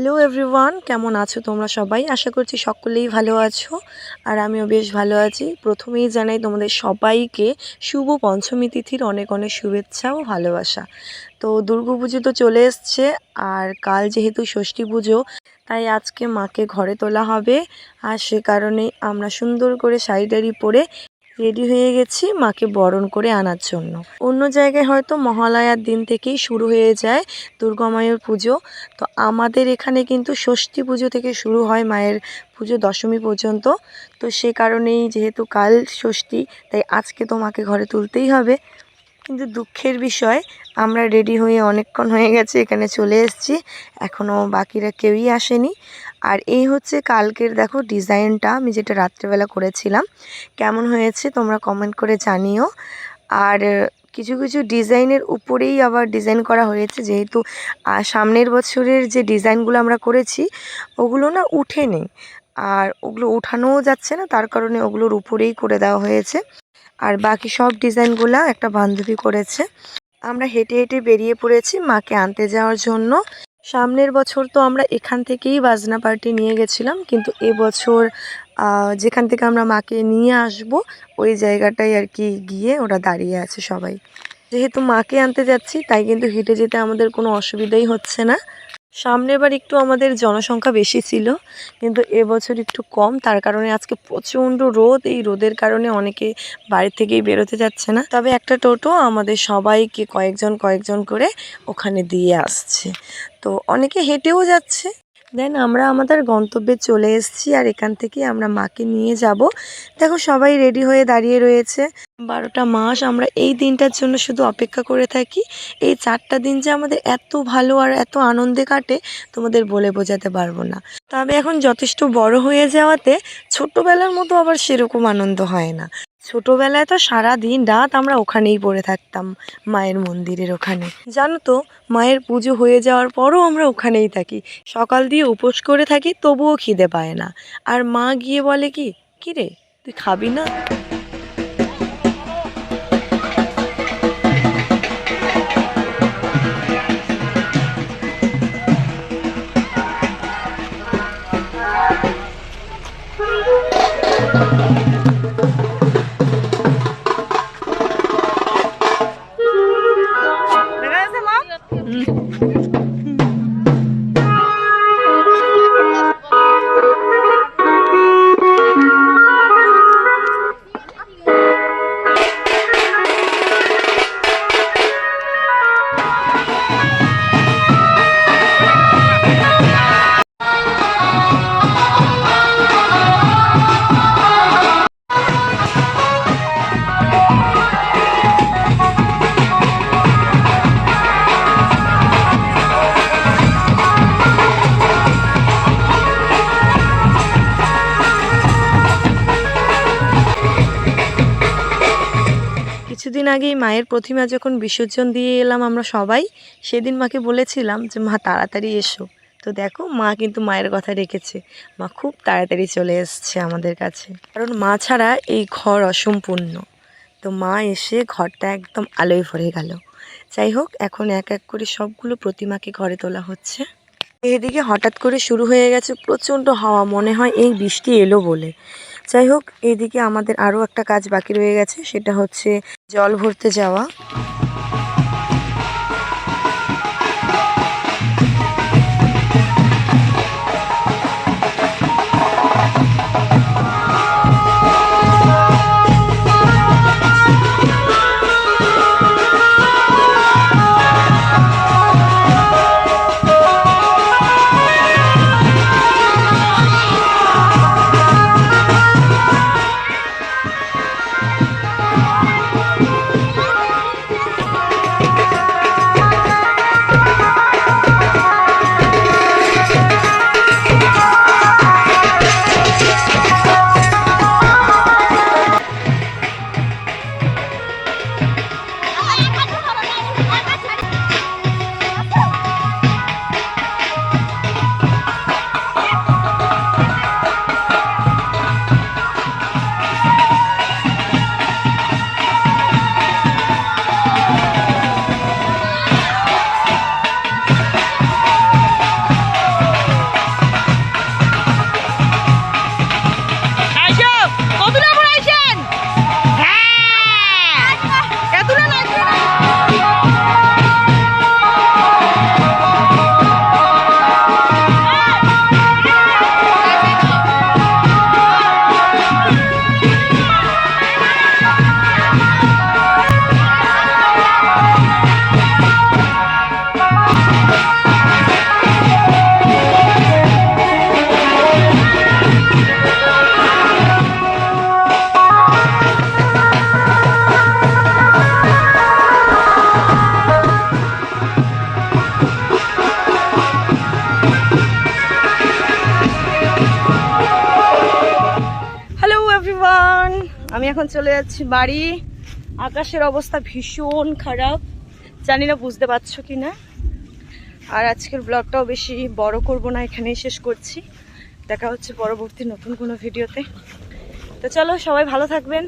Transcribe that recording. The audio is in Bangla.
হ্যালো এভরিওয়ান কেমন আছো তোমরা সবাই? আশা করছি সকলেই ভালো আছো, আর আমিও বেশ ভালো আছি। প্রথমেই জানাই তোমাদের সবাইকে শুভ পঞ্চমী তিথির অনেক অনেক শুভেচ্ছা ও ভালোবাসা। তো দুর্গা পুজো তো চলে এসছে, আর কাল যেহেতু ষষ্ঠী পুজো, তাই আজকে মাকে ঘরে তোলা হবে। আর সে কারণে আমরা সুন্দর করে শাড়ি টাড়ি পরে রেডি হয়ে গেছি মাকে বরণ করে আনার জন্য। অন্য জায়গায় হয়তো মহালয়ার দিন থেকেই শুরু হয়ে যায় দুর্গা মায়ের পুজো। তো আমাদের এখানে কিন্তু ষষ্ঠী পুজো থেকে শুরু হয় মায়ের পুজো দশমী পর্যন্ত। তো সে কারণেই যেহেতু কাল ষষ্ঠী, তাই আজকে তো মাকে ঘরে তুলতেই হবে। কিন্তু দুঃখের বিষয় আমরা রেডি হয়ে অনেকক্ষণ হয়ে গেছে, এখানে চলে এসেছি। এখনও বাকিরা কেউই আসেনি। আর এই হচ্ছে কালকের, দেখো ডিজাইনটা আমি যেটা রাত্রেবেলা করেছিলাম, কেমন হয়েছে তোমরা কমেন্ট করে জানিও। আর কিছু কিছু ডিজাইনের উপরেই আবার ডিজাইন করা হয়েছে। যেহেতু সামনের বছরের যে ডিজাইনগুলো আমরা করেছি, ওগুলো না উঠেনি। আর ওগুলো উঠানোও যাচ্ছে না, তার কারণে ওগুলোর উপরেই করে দেওয়া হয়েছে। আর বাকি সব ডিজাইনগুলো একটা বান্ধবী করেছে। আমরা হেঁটে হেঁটে বেরিয়ে পড়েছি মাকে আনতে যাওয়ার জন্য। সামনের বছর তো আমরা এখান থেকেই বাজনা পার্টি নিয়ে গেছিলাম, কিন্তু এবছর বছর যেখান থেকে আমরা মাকে নিয়ে আসব, ওই জায়গাটাই আর কি গিয়ে ওরা দাঁড়িয়ে আছে সবাই। যেহেতু মাকে আনতে যাচ্ছি, তাই কিন্তু হেঁটে যেতে আমাদের কোনো অসুবিধাই হচ্ছে না। সামনের বার একটু আমাদের জনসংখ্যা বেশি ছিল, কিন্তু এবছর একটু কম। তার কারণে আজকে প্রচণ্ড রোদ। এই রোদের কারণে অনেকে বাড়ি থেকেই বেরোতে যাচ্ছে না। তবে একটা টোটো আমাদের সবাইকে কয়েকজন কয়েকজন করে ওখানে দিয়ে আসছে। তো অনেকে হেঁটেও যাচ্ছে। দেন আমরা আমাদের গন্তব্যে চলে এসেছি আর এখান থেকে আমরা মাকে নিয়ে যাব। দেখো সবাই রেডি হয়ে দাঁড়িয়ে রয়েছে। বারোটা মাস, আমরা এই দিনটার জন্য শুধু অপেক্ষা করে থাকি। এই চারটা দিন যে আমাদের এত ভালো আর এত আনন্দে কাটে, তোমাদের বলে বোঝাতে পারব না। তবে এখন যথেষ্ট বড় হয়ে যাওয়াতে ছোটবেলার মতো আবার সেরকম আনন্দ হয় না। ছোটবেলায় তো সারা দিন রাত আমরা ওখানেই পড়ে থাকতাম, মায়ের মন্দিরের ওখানে। জানো তো, মায়ের পুজো হয়ে যাওয়ার পরও আমরা ওখানেই থাকি। সকাল দিয়ে উপোস করে থাকি, তবুও খিদে পায় না। আর মা গিয়ে বলে কি, কিরে, তুই খাবি না? কিছুদিন আগেই মায়ের প্রতিমা যখন বিসর্জন দিয়ে এলাম আমরা সবাই, সেদিন মাকে বলেছিলাম যে, মা, তাড়াতাড়ি এসো। তো দেখো, মা কিন্তু মায়ের কথা রেখেছে। মা খুব তাড়াতাড়ি চলে এসছে আমাদের কাছে। কারণ মা ছাড়া এই ঘর অসম্পূর্ণ। তো মা এসে ঘরটা একদম আলোয় ভরে গেল। যাই হোক, এখন এক এক করে সবগুলো প্রতিমাকে ঘরে তোলা হচ্ছে। এদিকে হঠাৎ করে শুরু হয়ে গেছে প্রচণ্ড হাওয়া। মনে হয় এই বৃষ্টি এলো বলে। যাই হোক, এদিকে আমাদের আরও একটা কাজ বাকি রয়ে গেছে, সেটা হচ্ছে জল ভরতে যাওয়া। আমি এখন চলে যাচ্ছি বাড়ি। আকাশের অবস্থা ভীষণ খারাপ। জানি না, বুঝতে পারছ কি না আর আজকের ব্লগটাও বেশি বড় করব না, এখানেই শেষ করছি। দেখা হচ্ছে পরবর্তী নতুন কোনো ভিডিওতে। তো চলো, সবাই ভালো থাকবেন।